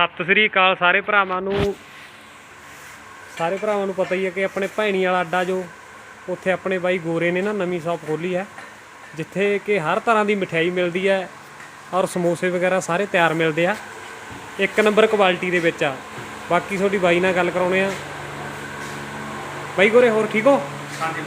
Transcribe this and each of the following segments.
ਸਤਿ ਸ੍ਰੀ ਅਕਾਲ ਸਾਰੇ ਭਰਾਵਾਂ ਨੂੰ। ਸਾਰੇ ਭਰਾਵਾਂ ਨੂੰ ਪਤਾ ਹੀ ਹੈ ਕਿ ਆਪਣੇ ਭੈਣੀ ਵਾਲਾ ਅੱਡਾ ਜੋ ਉੱਥੇ ਆਪਣੇ ਬਾਈ ਗੋਰੇ ਨੇ ਨਾ ਨਵੀਂ ਸ਼ਾਪ ਖੋਲੀ ਹੈ ਜਿੱਥੇ ਕਿ ਹਰ ਤਰ੍ਹਾਂ ਦੀ ਮਠਿਆਈ ਮਿਲਦੀ ਹੈ ਔਰ ਸਮੋਸੇ ਵਗੈਰਾ ਸਾਰੇ ਤਿਆਰ ਮਿਲਦੇ ਆ। ਇੱਕ ਨੰਬਰ ਕੁਆਲਿਟੀ ਦੇ ਵਿੱਚ ਆ। ਬਾਕੀ ਤੁਹਾਡੀ ਬਾਈ ਨਾਲ ਗੱਲ ਕਰਾਉਣੇ ਆ। ਬਾਈ ਗੋਰੇ ਹੋਰ ਠੀਕ ਹੋ? ਹਾਂਜੀ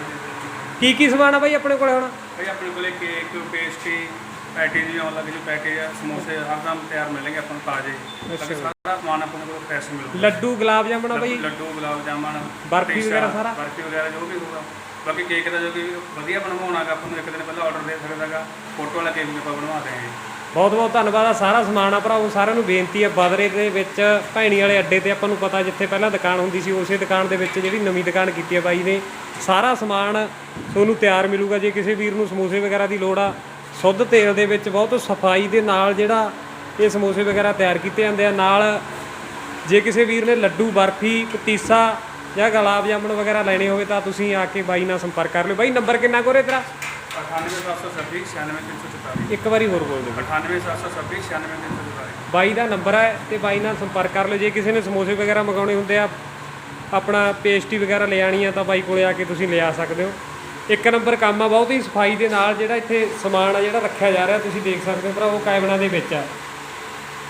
ਕੀ ਕੀ ਸਮਾਨ ਆ ਬਾਈ ਆਪਣੇ ਕੋਲੇ ਹੁਣ? ਭਾਈ ਆਪਣੇ ਕੋਲੇ ਕੇਕ ਪੇਸਟਰੀ ਪੈਟੀਜ਼ ਵੀ ਆਉਣ ਲੱਗੇ ਜੋ ਪੈਕੇਜ ਆ ਸਮੋਸੇ ਹਰਦਮ ਤਿਆਰ ਮਿਲਣਗੇ ਆਪਾਂ ਨੂੰ ਤਾਜ਼ੇ। ਬਾਕੀ ਸਾਰਾ ਸਮਾਨ ਆਪਣੇ ਕੋਲ ਫਰੈਸ਼ ਮਿਲੂਗਾ। ਲੱਡੂ ਗੁਲਾਬ ਜਾਮਣ ਆ ਬਾਈ? ਲੱਡੂ ਗੁਲਾਬ ਜਾਮਨ ਬਰਫੀ ਪਤੀਸਾ, ਵਗੈਰਾ ਸਾਰਾ? ਬਰਫੀ ਵਗੈਰਾ ਜੋ ਵੀ ਹੋਊਗਾ। ਬਾਕੀ ਕੇਕ ਦਾ ਜੋ ਕਿ ਵਧੀਆ ਬਣਵਾਉਣਾਗਾ ਆਪਾਂ ਨੂੰ ਇੱਕ ਦਿਨ ਪਹਿਲਾਂ ਆਰਡਰ ਦੇ ਸਕਦਾਗਾ ਫੋਟੋ ਵਾਲਾ ਕੇਕ ਵੀ ਆਪਾਂ ਬਣਵਾ ਦੇਵਾਂਗੇ ਬਹੁਤ ਬਹੁਤ ਧੰਨਵਾਦ ਆ ਸਾਰਾ ਸਮਾਨ ਆ ਭਰਾਵੋ ਸਾਰਿਆਂ ਨੂੰ ਬੇਨਤੀ ਹੈ ਬਦਰੇ ਦੇ ਵਿੱਚ ਭੈਣੀ ਵਾਲੇ ਅੱਡੇ ਤੇ ਆਪਾਂ ਨੂੰ ਪਤਾ ਜਿੱਥੇ ਪਹਿਲਾਂ ਦੁਕਾਨ ਹੁੰਦੀ ਸੀ ਉਸੇ ਦੁਕਾਨ ਦੇ ਵਿੱਚ ਜਿਹੜੀ ਨਵੀਂ ਦੁਕਾਨ ਕੀਤੀ ਹੈ ਬਾਈ ਨੇ। ਸਾਰਾ ਸਮਾਨ ਤੁਹਾਨੂੰ ਤਿਆਰ ਮਿਲੂਗਾ ਜੇ ਕਿਸੇ ਵੀਰ ਨੂੰ ਸਮੋਸੇ ਵਗੈਰਾ ਦੀ ਲੋੜ ਆ ਸ਼ੁੱਧ ਤੇਲ ਦੇ ਵਿੱਚ ਬਹੁਤ ਸਫ਼ਾਈ ਦੇ ਨਾਲ ਜਿਹੜਾ ਇਹ ਸਮੋਸੇ ਵਗੈਰਾ ਤਿਆਰ ਕੀਤੇ ਜਾਂਦੇ ਆ। ਨਾਲ ਜੇ ਕਿਸੇ ਵੀਰ ਨੇ ਲੱਡੂ ਬਰਫੀ ਪਤੀਸਾ ਜਾਂ ਗੁਲਾਬ ਜਾਮਣ ਵਗੈਰਾ ਲੈਣੇ ਹੋਵੇ ਤਾਂ ਤੁਸੀਂ ਆ ਕੇ ਬਾਈ ਨਾਲ ਸੰਪਰਕ ਕਰ ਲਿਓ। ਬਾਈ ਨੰਬਰ ਕਿੰਨਾ ਕੋਰੇ ਤੇਰਾ? 98726 96344 ਇੱਕ ਵਾਰੀ ਹੋਰ ਬੋਲ ਦਿਓ। 98726 96344 ਬਾਈ ਦਾ ਨੰਬਰ ਹੈ ਤੇ ਬਾਈ ਨਾਲ ਸੰਪਰਕ ਕਰ ਲਿਓ। ਜੇ ਕਿਸੇ ਨੇ ਸਮੋਸੇ ਵਗੈਰਾ ਮੰਗਾਉਣੇ ਹੁੰਦੇ ਆ ਆਪਣਾ ਪੇਸਟੀ ਵਗੈਰਾ ਲੈ ਆਣੀ ਆ ਤਾਂ ਬਾਈ ਕੋਲੇ ਆ ਕੇ ਤੁਸੀਂ ਲਿਆ ਸਕਦੇ ਹੋ। ਇੱਕ ਨੰਬਰ ਕੰਮ ਆ, ਬਹੁਤ ਹੀ ਸਫ਼ਾਈ ਦੇ ਨਾਲ ਜਿਹੜਾ ਇੱਥੇ ਸਮਾਨ ਆ ਜਿਹੜਾ ਰੱਖਿਆ ਜਾ ਰਿਹਾ, ਤੁਸੀਂ ਦੇਖ ਸਕਦੇ ਹੋ ਭਰਾਵੋ ਕੈਬਨਾਂ ਦੇ ਵਿੱਚ ਆ।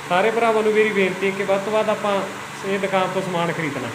ਸਾਰੇ ਭਰਾਵਾਂ ਨੂੰ ਮੇਰੀ ਬੇਨਤੀ ਹੈ ਕਿ ਵੱਧ ਤੋਂ ਵੱਧ ਆਪਾਂ ਇਹ ਦੁਕਾਨ ਤੋਂ ਸਮਾਨ ਖਰੀਦਣਾ।